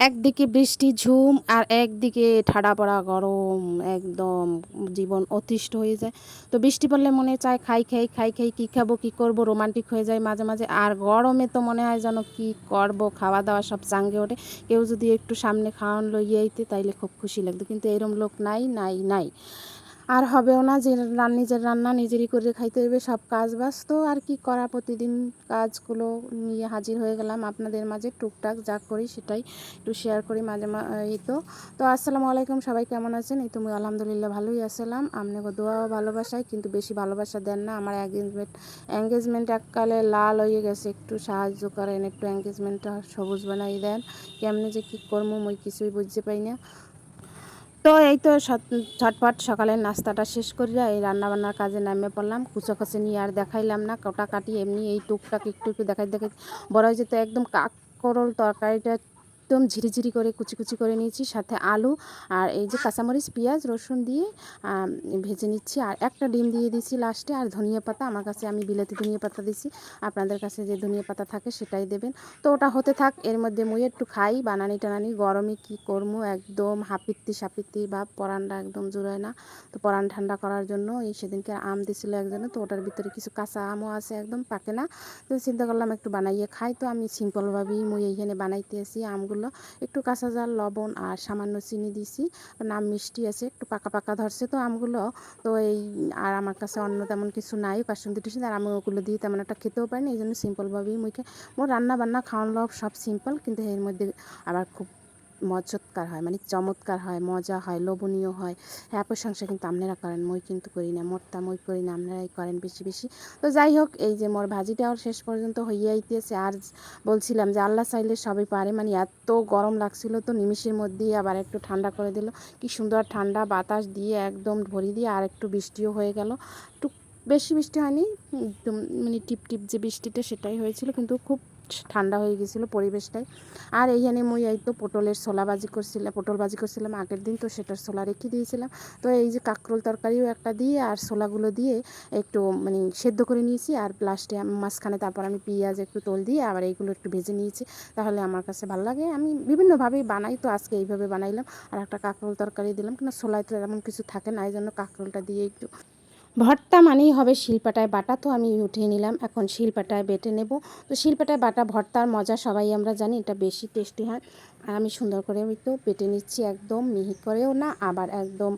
একদিকে বৃষ্টি, ঝুম আর একদিকে ঠাডা পড়া গরম, একদম জীবন অতিষ্ঠ হয়ে যায়। তো বৃষ্টি পড়লে মনে চায়, খাই খাই খাই খাই, কী খাব, কী করব? রোমান্টিক হয়ে যায় মাঝে মাঝে। আর গরমে তো মনে হয় যেন কী করব খাওয়া দাওয়া সব চাঙ্গে ওঠে। কেউ যদি একটু সামনে খাওয়ান লইয়ে আইতে তাইলে খুব খুশি লাগতো। কিন্তু এরম লোক নাই নাই নাই। আর হবেও না যে নিজের রান্না নিজেরই করে খাইতে হবে সব কাজ বাজ তো আর কি করা প্রতিদিন কাজগুলো নিয়ে হাজির হয়ে গেলাম আপনাদের মাঝে টুকটাক, যা করি সেটাই একটু শেয়ার করি মাঝে এই তো। তো আসসালামু আলাইকুম, সবাই কেমন আছেন? এই তো মুই আলহামদুলিল্লাহ ভালোই আসলাম। আপনাকে দোয়াও ভালোবাসায়, কিন্তু বেশি ভালোবাসা দেন না। আমার এঙ্গেজমেন্ট এঙ্গেজমেন্ট এককালে লাল হয়ে গেছে, একটু সাহায্য করেন, একটু এঙ্গেজমেন্টটা সবুজ বানাই দেন। কেমনে যে কী করব মুই কিছুই বুঝতে পাই না। তো এই তো ঝটপট সকালের নাস্তাটা শেষ করিয়া এই রান্নাবান্নার কাজে নামে পড়লাম। কুচোকাচে নিয়ে আর দেখাইলাম না, কোটা কাটি এমনি এই টুকটাক একটু একটু দেখাই দেখাই। বড় হয়েছে তো একদম কাক করল তরকারিটা একদম ঝিরিঝিরি করে কুচি কুচি করে নিয়েছি। সাথে আলু আর এই যে কাঁচামরিচ, পেঁয়াজ, রসুন দিয়ে ভেজে নিচ্ছি। আর একটা ডিম দিয়ে দিয়েছি লাস্টে। আর ধনিয়া পাতা, আমার কাছে আমি বিলাতি ধনিয়া পাতা দিছি। আপনাদের কাছে যে ধনিয়া পাতা থাকে সেটাই দেবেন। তো ওটা হতে থাক, এর মধ্যে মুই একটু খাই। বানানি টানানি, গরমে কি করব একদম হাপিত্তি সাপিত্তি বা পরানটা একদম জুড়ায় না। তো পরান ঠান্ডা করার জন্য এই সেদিনকে আম দিছিল একজনে। তো ওটার ভিতরে কিছু কাঁচা আমও আছে, একদম পাকে না। তো চিন্তা করলাম একটু বানাইয়ে খাই। তো আমি সিম্পলভাবেই মুই এইখানে বানাইতে আসি আমগুলো একটু কাঁচা জাল, লবণ আর সামান্য চিনি দিছি। নাম মিষ্টি আছে, একটু পাকা পাকা ধরছে তো আমগুলো। তো এই আর আমার কাছে অন্য তেমন কিছু নাই কাসুন্দি টুসুন্দি আর আমি ওগুলো দিয়ে তেমন একটা খেতেও পারিনি এই জন্য সিম্পলভাবেই মুখে। মোর রান্না বান্না খাওয়ান লব সব সিম্পল কিন্তু এর মধ্যে আবার খুব মজৎকার হয় মানে চমৎকার হয়, মজা হয়, লোভনীয় হয়। হ্যাঁ প্রশংসা কিন্তু আপনারা করেন, মই কিন্তু করি না মোরটা মই করি না, আপনারাই করেন বেশি বেশি। তো যাই হোক, এই যে মোর ভাজিটাও শেষ পর্যন্ত হইয়া আইতেছে, আর বলছিলাম যে আল্লাহ চাইলে সবই পারে মানে এত গরম লাগছিল তো নিমিষের মধ্যেই আবার একটু ঠান্ডা করে দিল। কি সুন্দর ঠান্ডা বাতাস দিয়ে একদম ভরি দিয়ে আর একটু বৃষ্টিও হয়ে গেল। একটু বেশি বৃষ্টি হয়নি, একদম মানে টিপ টিপ যে বৃষ্টিটা সেটাই হয়েছিল, কিন্তু খুব ঠান্ডা হয়ে গেছিল পরিবেশটাই। আর এইখানে মুই এই তো পটলের ছোলা ভাজি করছিলাম, পটল ভাজি করছিলাম আগের দিন, তো সেটার ছোলা রেখে দিয়েছিলাম। তো এই যে কাঁকরোল তরকারিও একটা দিয়ে আর ছোলাগুলো দিয়ে একটু মানে সেদ্ধ করে নিয়েছি, আর লাস্টে মাঝখানে তারপর আমি পেঁয়াজ একটু তোল দিয়ে আবার এইগুলো একটু ভেজে নিয়েছি। তাহলে আমার কাছে ভালো লাগে। আমি বিভিন্নভাবেই বানাই, তো আজকে এইভাবে বানাইলাম। আর একটা কাঁকরোল তরকারি দিলাম কিন্তু ছোলায় তো এমন কিছু থাকে না এই জন্য কাঁকরোলটা দিয়ে একটু ভর্তা মানেই হবে শিলপাটায় বাটা তো আমি উঠিয়ে নিলাম। এখন শিলপাটায় বেটে নেব। তো শিলপাটায় বাটা ভর্তার মজা সবাই আমরা জানি এটা বেশি টেস্টি হয়। আর আমি সুন্দর করে আমি তো বেটে নিচ্ছি একদম মিহি করেও না আবার একদম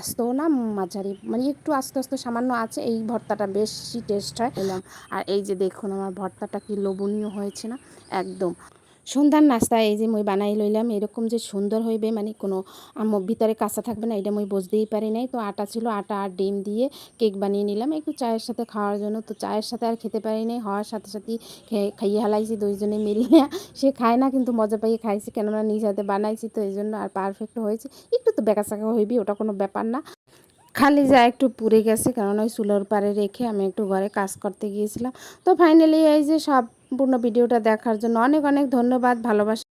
আস্তেও না মাঝারি মানে একটু আস্তে আস্তে সামান্য আছে এই ভর্তাটা বেশি টেস্ট হয়। এলাম। আর এই যে দেখুন আমার ভর্তাটা কি লোভনীয় হয়েছে না একদম। সন্ধ্যার নাস্তা এই যে মই বানাই লইলাম, এরকম যে সুন্দর হইবে মানে কোনো ভিতরে কাঁচা থাকবে না, এটা মই বুঝতেই পারি নাই। তো আটা ছিল আটা আর ডিম দিয়ে কেক বানিয়ে নিলাম। একটু চায়ের সাথে খাওয়ার জন্য, তো চায়ের সাথে আর খেতে পারি নাই। হওয়ার সাথে খেয়ে খাইয়ে হালাইছি দুইজনে মিলিয়ে। সে খায় না, কিন্তু মজা পাইয়ে খাইছি, কেননা নিজ হাতে বানাইছি, তো এই জন্য আর পারফেক্ট হয়েছে। একটু তো বেকা চাকা হইবি, ওটা কোনো ব্যাপার না। খালি যা একটু পুড়ে গেছে কারণ ওই চুলোর পারে রেখে আমি একটু ঘরে কাজ করতে গিয়েছিলাম। তো ফাইনালি এই যে সম্পূর্ণ ভিডিওটা দেখার জন্য অনেক অনেক ধন্যবাদ ভালোবাসা